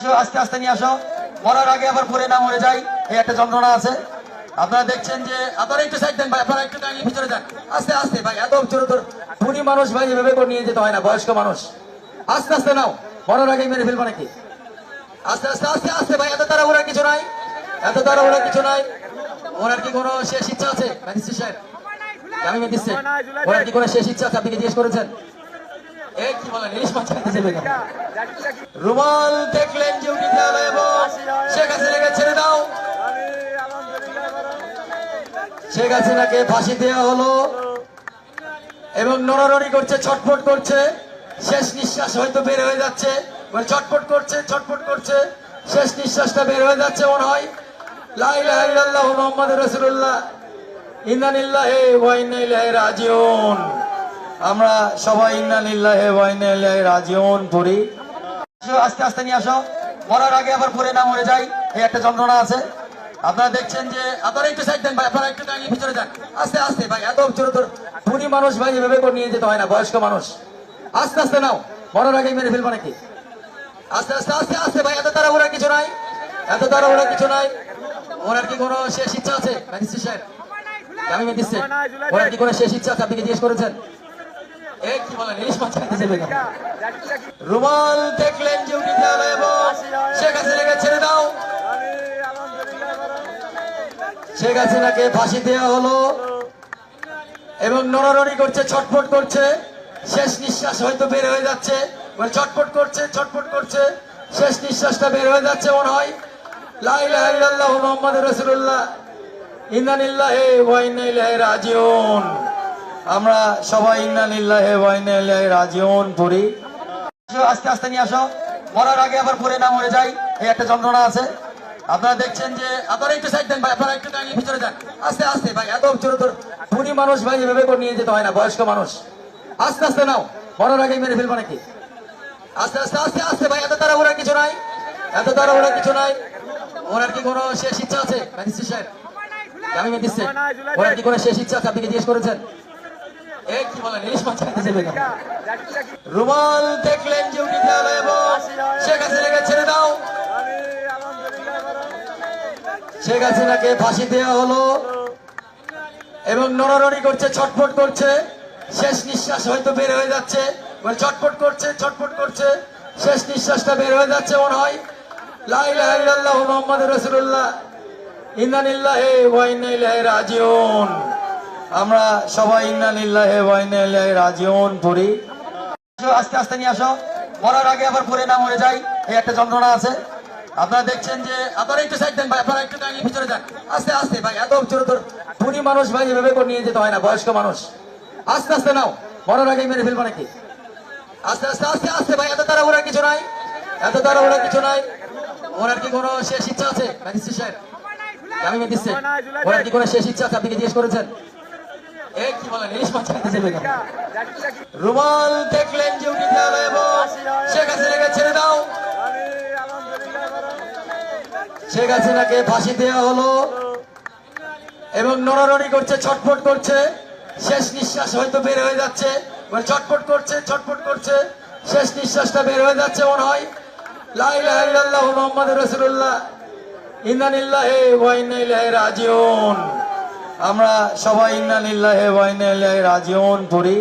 আসো, আস্তে আস্তে নিয়ে আসো। মরার আগে আবার পরে না মরে যাই এই একটা যন্ত্রণা আছে। আপনারা দেখছেন যে আপনারা একটু সাইড দেন ভাই আপনারা একটু দাঁড়িয়ে ভিতরে যান। আস্তে আস্তে ভাই এত ছোট ছোট বুড়ি মানুষ ভাই এভাবে করে নিয়ে যেতে হয় না বয়স্ক মানুষ। আস্তে আস্তে নাও মরার আগে মেরে ফেলব নাকি? আস্তে আস্তে আস্তে আস্তে ভাই এত তারা ওরা কিছু নাই এত তারা ওরা কিছু নাই। ওনার কি কোনো শেষ ইচ্ছা আছে? ম্যাজিস্ট্রেট সাহেব আমি দিচ্ছে ওনার কি কোনো শেষ ইচ্ছা আছে? আপনি কি জিজ্ঞেস করেছেন? এই কি বলেন ইলিশ মাছ রুমাল দেখলেন শেখ হাসিনাকে ফাঁসি দেওয়া হলো? এবং নড়ানড়ি করছে, ছটফট করছে। শেষ নিঃশ্বাস হয়তো বের হয়ে যাচ্ছে। ছটফট করছে ছটফট করছে। শেষ নিঃশ্বাসটা বের হয়ে যাচ্ছে মনে হয়। আমরা সবাই পড়ি। আস্তে আস্তে নিয়ে আসো। মরার আগে আবার পরে না, মরে যাই। এই একটা যন্ত্রণা আছে। আপনারা দেখছেন যে আপনারা একটু সাইড দেন ভাই, আপনারা একটু দাঁড়িয়ে ভিতরে যান। আস্তে আস্তে ভাই, এত ছোট বুড়ি মানুষ ভাই, এভাবে করে নিয়ে যেতে হয় না, বয়স্ক মানুষ। আস্তে আস্তে নাও, মরার আগে মেরে ফেলব নাকি? আস্তে আস্তে আস্তে আস্তে ভাই, এত তারা ওরা কিছু নাই, এত তারা ওরা কিছু নাই। ওনার কি কোনো শেষ ইচ্ছা আছে, ম্যাজিস্ট্রেট সাহেব? আমি দিচ্ছে ওনার কি কোনো শেষ ইচ্ছা আছে, আপনি কি জিজ্ঞেস করেছেন? এই কি বলেন, ইলিশ মাছ খাইতে? রুমাল শেখ হাসিনাকে ফাঁসি দেওয়া হলো এবং নড়ানড়ি করছে, ছটফট করছে। শেষ নিঃশ্বাস হয়তো বের হয়ে যাচ্ছে। মানে ছটফট করছে ছটফট করছে। শেষ নিঃশ্বাসটা বের হয়ে যাচ্ছে মনে হয়। আমরা সবাই পড়ি। আস্তে আস্তে নিয়ে আসো। মরার আগে আবার পরে না মরে যাই। এই একটা যন্ত্রণা আছে। আপনারা দেখছেন যে, আপনারা একটু সাইড দেন ভাই, আপনারা একটু দাঁড়িয়ে ভিতরে যান। আস্তে আস্তে ভাই, এত ছোট ছোট বুড়ি মানুষ ভাই, এভাবে করে নিয়ে যেতে হয় না, বয়স্ক মানুষ। আস্তে আস্তে নাও। মরার আগে মেরে ফেলব নাকি? আস্তে আস্তে আস্তে আস্তে ভাই, এত তারা ওরা কিছু নাই। এত তারা ওরা কিছু নাই। ওনার কি কোনো শেষ ইচ্ছা আছে? ম্যাজিস্ট্রেট সাহেব। আমি দিচ্ছে ওনার কি কোনো শেষ ইচ্ছা আছে? আপনি কি জিজ্ঞেস করেছেন? এই কি বলেন, ইলিশ মাছ রুমাল দেখলেন শেখ হাসিনাকে ফাঁসি দেওয়া হলো এবং নড়ানড়ি করছে, ছটফট করছে। শেষ নিঃশ্বাস হয়তো বের হয়ে যাচ্ছে। ছটফট করছে ছটফট করছে। শেষ নিঃশ্বাসটা বের হয়ে যাচ্ছে মনে হয়। ইলাইহি রাজিউন। আমরা সবাই পড়ি। আস্তে আস্তে নিয়ে আসো। মরার আগে আবার পরে না মরে যাই। এই একটা যন্ত্রণা আছে। আপনারা দেখছেন যে আপনারা একটু সাইড দেন ভাই, আপনারা একটু দাঁড়িয়ে ভিতরে যান। আস্তে আস্তে ভাই, এত ছোট ছোট। বুড়ি মানুষ ভাই, এভাবে করে নিয়ে যেতে হয় না, বয়স্ক মানুষ। আস্তে আস্তে নাও, মরার আগে মেরে ফেলব নাকি? আস্তে আস্তে আস্তে আস্তে ভাই, এত তারা ওরা কিছু নাই, এত তারা ওরা কিছু নাই। ওনার কি কোনো শেষ ইচ্ছা আছে? ম্যাজিস্ট্রেট সাহেব আপনি কি? রুমাল দেখলেন যে শেখ হাসিনাকে ফাঁসি দেওয়া হলো এবং নড়ানড়ি করছে, ছটফট করছে। শেষ নিঃশ্বাস হয়তো বের হয়ে যাচ্ছে। ছটফট করছে ছটফট করছে। শেষ নিঃশ্বাসটা বের হয়ে যাচ্ছে মনে হয়। রাজিউন। আমরা সবাই ইলাইহি রাজিউন পড়ি।